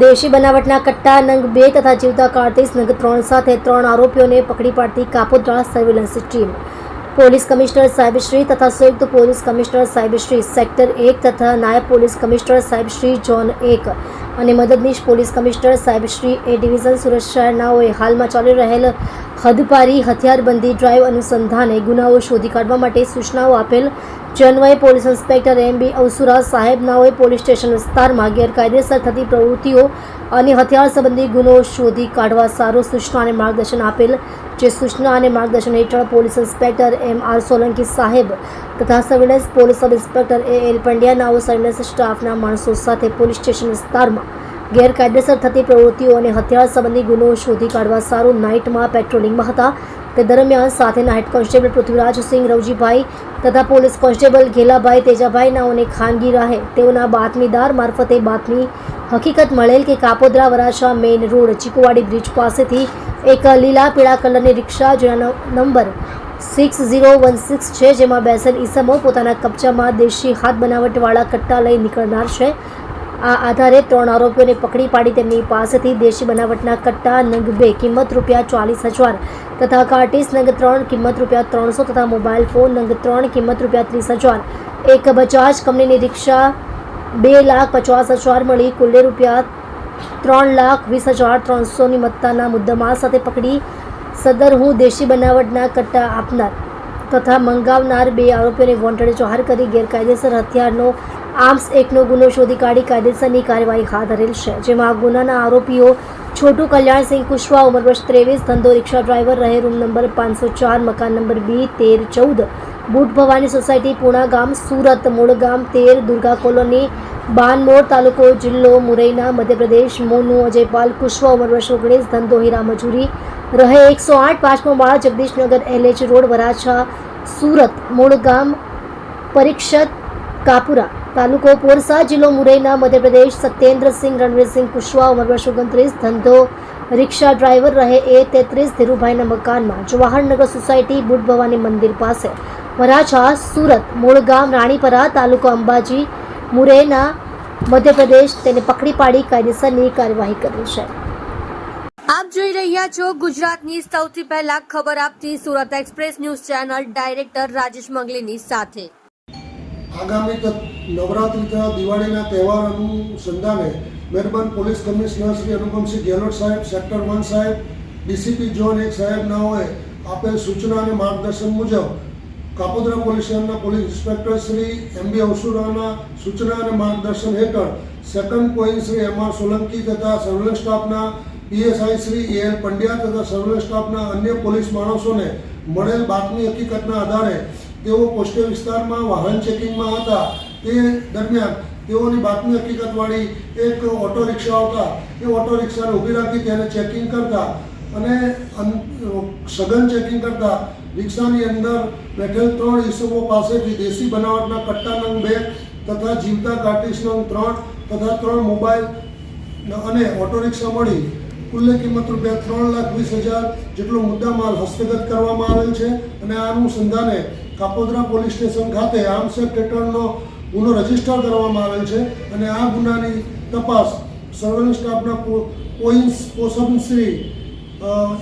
દેશી બનાવટના કટ્ટા, નંગ બે તથા જીવતા કાર્તિસ, નંગ ત્રણ સાથે ત્રણ આરોપીઓને પકડી પાડતી Kapodra surveillance team. Police commissioner સાહેબશ્રી તથા સંયુક્ત પોલીસ કમિશનર સાહેબશ્રી સેક્ટર એક તથા નાયબ પોલીસ કમિશનર સાહેબશ્રી ઝોન એક અને મદદનીશ પોલીસ કમિશનર સાહેબશ્રી એ ડિવિઝન સુરત શહેરનાઓએ હાલમાં ચાલી રહેલ હદપારી હથિયારબંધી ડ્રાઈવ અનુસંધાને ગુનાઓ શોધી કાઢવા માટે સૂચનાઓ આપેલ જનવાઈ police inspector M B Avsura સાહેબનાઓએ police station વિસ્તારમાં ગેરકાયદેસર થતી પ્રવૃત્તિઓ અને હથિયાર સંબંધી ગુનો શોધી કાઢવા સારો સૂચના અને માર્ગદર્શન આપેલ, જે સૂચના અને માર્ગદર્શન હેઠળ police inspector M R Solanki સાહેબ તથા surveillance police sub inspector A L પંડ્યાનાઓ surveillance સ્ટાફના માણસો સાથે પોલીસ સ્ટેશન વિસ્તારમાં ગેરકાયદેસર થતી પ્રવૃત્તિઓ અને હથિયાર સંબંધી ગુનો શોધી કાઢવા સારું નાઇટમાં પેટ્રોલિંગમાં હતા. તે દરમિયાન સાથેના હેડ કોન્સ્ટેબલ પૃથ્વીરાજસિંહ રવજીભાઈ તથા પોલીસ કોન્સ્ટેબલ ઘેલાભાઈ તેજાભાઈ નાઓને ખાનગી રાહે તેઓના બાતમીદાર મારફતે બાતમી હકીકત મળેલ કે Kapodra Varachha main road Chikuwadi bridge પાસેથી એક લીલા પીળા કલરની રિક્ષા જેના number six zero one six છે, જેમાં બેસેલ ઈસમો પોતાના કબજામાં દેશી હાથ બનાવટવાળા કટ્ટા લઈ નીકળનાર છે. આ આધારે ત્રણ આરોપીઓને પકડી પાડી તેમની પાસેથી દેશી બનાવટના કટ્ટા, નંગ બે, કિંમત રૂપિયા ચાલીસ હજાર તથા કાર્ટીસ, નંગ ત્રણ, કિંમત રૂપિયા ત્રણસો તથા મોબાઈલ ફોન, નંગ ત્રણ, કિંમત રૂપિયા ત્રીસ હજાર. એક બજાજ કંપનીની રિક્ષા બે લાખ પચાસ હજાર મળી, કુલ્લે રૂપિયા ત્રણ લાખ વીસ હજાર ત્રણસોની મત્તાના મુદ્દામાલ સાથે પકડી સદર હું દેશી બનાવટના કટ્ટા આપનાર તથા મંગાવનાર બે આરોપીઓને વોન્ટેડ જાહેર કરી ગેરકાયદેસર હથિયારનો આર્મ્સ એકનો ગુનો શોધી કાઢી કાયદેસરની કાર્યવાહી હાથ ધરેલ છે, જેમાં ગુનાના આરોપીઓ છોટુ કલ્યાણસિંહ કુશવા, ઉંમર વર્ષ ત્રેવીસ, ધંધો રિક્ષા ડ્રાઈવર, રહે રૂમ નંબર પાંચસો ચાર, મકાન નંબર બી, તેર ચૌદ, બુટ ભવાની સોસાયટી, પૂણા ગામ, સુરત મૂળ ગામ, તેર, દુર્ગા કોલોની, બાનમોર તાલુકો, જિલ્લો મુરૈના, મધ્યપ્રદેશ, મોનુ, અજયપાલ કુશવા, ઉંમર વર્ષ ઓગણીસ, ધંધો હીરા મજૂરી, રહે એકસો આઠ, પાંચમો બાળ, જગદીશનગર, એલએચ રોડ, વરાછા, સુરત મૂળ ગામ, પરીક્ષત કાપુરા. તાલુકો પોરસા જિલ્લો મુરૈના, મધ્યપ્રદેશ સત્યેન્દ્રસિંહ રણવીરસિંહ કુશવા ઉમરવર્ષ ઓગણત્રીસ, ધંધો, રિક્ષા ડ્રાઈવર રહે એ તેત્રીસ, ધીરુભાઈના મકાનમાં, જવાહરનગર સોસાયટી બુટ ભવાની મંદિર પાસે. વરાછા, સુરત મૂળ ગામ રાણીપરા, તાલુકો અંબાજી, મુરૈના, મધ્યપ્રદેશ તેને પકડી પાડી કાયદેસરની કાર્યવાહી કરી છે. આપ જોઈ રહ્યા છો ગુજરાતની સૌથી પહેલા ખબર આપતી Surat express news channel director Rajesh મંગલીની સાથે. આગામી નવરાત્રી તથા દિવાળીના તહેવાર અનુસંધાને મહેરબાન પોલીસ કમિશનર શ્રી અનુપમસિંહ ગેહલોત સાહેબ, સેક્ટર વન સાહેબ, ડીસીપી ઝોન એક સાહેબનાઓએ આપેલ સૂચના અને માર્ગદર્શન મુજબ કાપોદ્રા પોલીસ સ્ટેશનના police inspector Shri M B અવસુરાના સૂચના અને માર્ગદર્શન હેઠળ સેકન્ડ કોઈન શ્રી એમ આર સોલંકી તથા સર્વેલન્સ સ્ટાફના PSI Shri A L Pandya તથા સર્વેલન્સ સ્ટાફના અન્ય પોલીસ માણસોને મળેલ બાતમી હકીકતના આધારે તેઓ પોસ્ટે વિસ્તારમાં વાહન ચેકિંગમાં હતા. તે દરમિયાન તેઓની બાતમી હકીકતવાળી એક ઓટો રિક્ષા આવતા એ ઓટો રિક્ષાને ઊભી રાખી તેને ચેકિંગ કરતા અને સઘન ચેકિંગ કરતા રિક્ષાની અંદર બેઠેલ ત્રણ ઈસમો પાસેથી દેશી બનાવટના કટ્ટા નંગ બે તથા જીવતા કાર્ટિસ ત્રણ તથા ત્રણ મોબાઈલ અને ઓટો રિક્ષા મળી. કુલ્લે કિંમત રૂપિયા ત્રણ લાખ વીસ હજાર જેટલો મુદ્દામાલ હસ્તગત કરવામાં આવેલ છે અને આ અનુસંધાને કાપોદ્રા પોલીસ સ્ટેશન ખાતે આર્મ્સ એક્ટ હેઠળનો ગુનો રજિસ્ટર કરવામાં આવેલ છે અને આ ગુનાની તપાસ સર્વેલન્સ સ્ટાફના પોઈન્સ પોસમશ્રી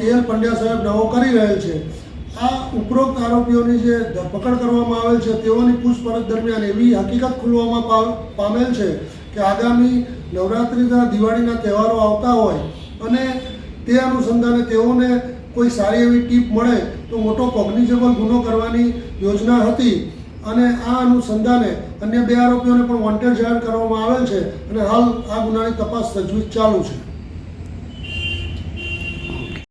એલ પંડ્યા સાહેબ નવો કરી રહેલ છે. આ ઉપરોક્ત આરોપીઓની જે ધરપકડ કરવામાં આવેલ છે તેઓની પૂછપરછ દરમિયાન એવી હકીકત ખુલવામાં પામેલ છે કે આગામી નવરાત્રિના દિવાળીના તહેવારો આવતા હોય અને તે અનુસંધાને તેઓને કોઈ સારી એવી ટીપ મળે તો મોટો કોગ્નિઝેબલ ગુનો કરવાની યોજના હતી. અને આ અનુસંધાને અન્ય બે આરોપીઓને પણ વોન્ટેડ જાહેર કરવામાં આવેલ છે અને હાલ આ ગુનાની તપાસ તજવીજ ચાલુ છે.